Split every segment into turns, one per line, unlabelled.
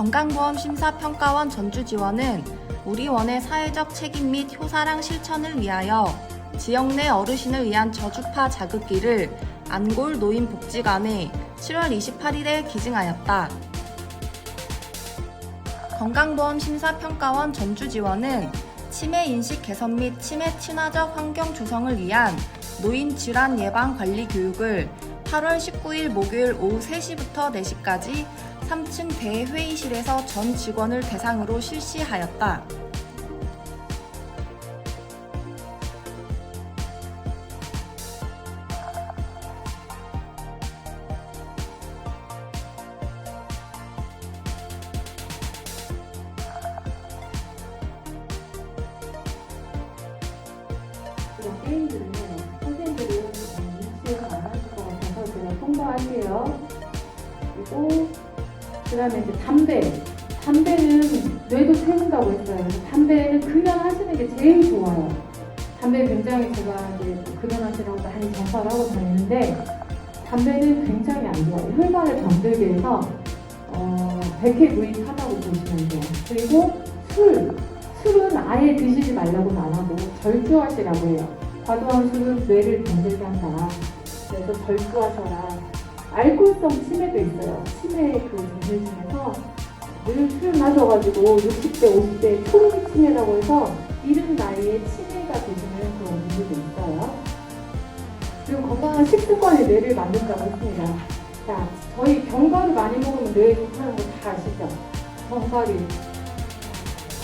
건강보험심사평가원 전주지원은 우리 원의 사회적 책임 및 효사랑 실천을 위하여 지역 내 어르신을 위한 저주파 자극기를 안골 노인복지관에 7월 28일에 기증하였다. 건강보험심사평가원 전주지원은 치매 인식 개선 및 치매 친화적 환경 조성을 위한 노인 질환 예방 관리 교육을 8월 19일 목요일 오후 3시부터 4시까지 3층 대회의실에서 전 직원을 대상으로 실시하였다.
이런 게임들은 선생님들은 유치해서 안 하실 것 같아서 제가 통보할게요. 그리고 그 다음에 이제 담배. 담배는 뇌도 태운다고 했어요. 담배는 금연하시는 게 제일 좋아요. 담배 굉장히 제가 이제 금연하시라고 많이 전파를 하고 다니는데 담배는 굉장히 안 좋아요. 혈관을 병들게 해서 어, 백해무익하다고 보시면 돼요. 그리고 술. 술은 아예 드시지 말라고는 안 하고 절주하시라고 해요. 과도한 술은 뇌를 병들게 한다. 그래서 절주하셔라. 알코올성 치매도 있어요. 치매 그 분들 중에서 늘술 마셔가지고 60대, 50대 초기 치매라고 해서 이른 나이에 치매가 되시는 그런 분들도 있어요. 그리고 건강한 식습관이 뇌를 만든다고 했습니다. 자, 저희 견과류 많이 먹으면 뇌에 좋다는 거 다 아시죠? 견과류.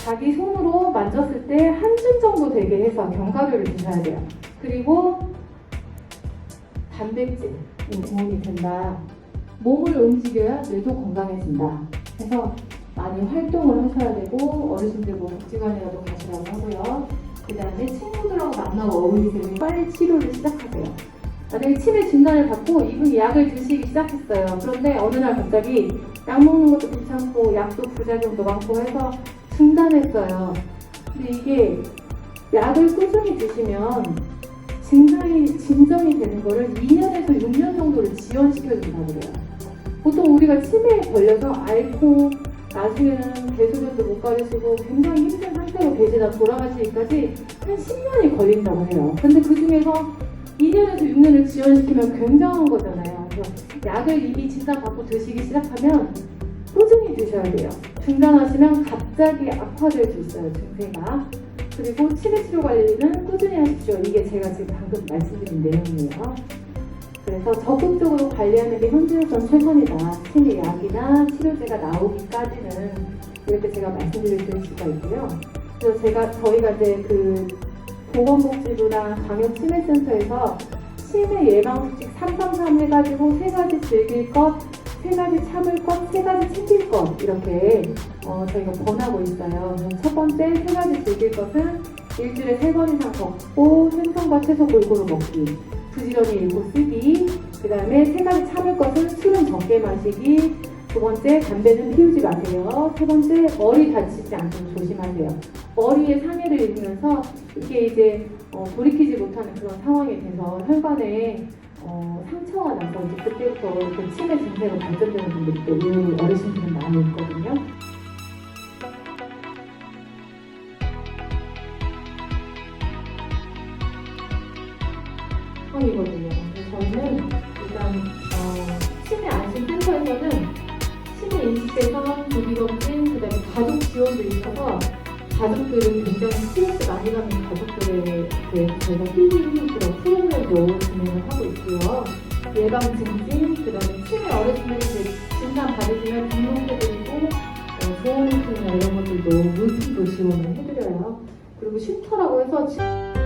자기 손으로 만졌을 때 한 줌 정도 되게 해서 견과류를 드셔야 돼요. 그리고 단백질 이 도움이 된다. 몸을 움직여야 뇌도 건강해진다. 그래서 많이 활동을 하셔야 되고 어르신들 뭐 복지관이라도 가시라고 하고요. 그 다음에 친구들하고 만나고 어울리세요. 빨리 치료를 시작하세요. 만약에 치매 진단을 받고 이분이 약을 드시기 시작했어요. 그런데 어느 날 갑자기 약 먹는 것도 귀찮고 약도 부작용도 많고 해서 중단했어요. 근데 이게 약을 꾸준히 드시면 증상이 진정이 되는 거를 2년에서 6년 정도를 지연시켜준다 그래요. 보통 우리가 치매에 걸려서 앓고 나중에는 대소변도 못 가리시고 굉장히 힘든 상태로 계시다 돌아가시기까지 한 10년이 걸린다고 해요. 근데 그 중에서 2년에서 6년을 지연시키면 굉장한 거잖아요. 그래서 약을 이미 진단받고 드시기 시작하면 꾸준히 드셔야 돼요. 중단하시면 갑자기 악화될 수 있어요, 증세가. 그리고 치매 치료 관리는 꾸준히 하십시오. 이게 제가 지금 방금 말씀드린 내용이에요. 그래서 적극적으로 관리하는 게 현재로선 최선이다. 치매 약이나 치료제가 나오기까지는 이렇게 제가 말씀드릴 수가 있고요. 그래서 제가 저희가 이제 그 보건복지부랑 광역치매센터에서 치매 예방 수칙 333 해가지고 세 가지 즐길 것, 세 가지 참을 것, 세 가지 챙길 것 이렇게 어, 저희가 권하고 있어요. 첫 번째 세 가지 즐길 것은 일주일에 세 번 이상 걷고 생선과 채소 골고루 먹기, 부지런히 읽고 쓰기, 그 다음에 세 가지 참을 것은 술은 적게 마시기, 두 번째 담배는 피우지 마세요. 세 번째 머리 다치지 않도록 조심하세요. 머리에 상해를 입으면서 이게 이제 어, 돌이키지 못하는 그런 상황이 돼서 혈관에 어, 상처가 나서 이제 그때부터 그 치매 증세로 발전되는 또 우리 어르신들은 많이 있거든요. 상황이거든요. 그래서 저희는 일단 어, 치매 안심 센터에서는 치매 인식대상 조기검진 가족들은 굉장히 스트레스 많이 받는 가족들에 대해서 저희가 힐링 그런 프로그램도 진행을 하고 있고요. 예방 증진 그 다음에 치매 어르신들 진단 받으시면 등록해드리고 어, 조언이나 이런 것들도 물품도 지원을 해드려요. 그리고 쉼터라고 해서 치-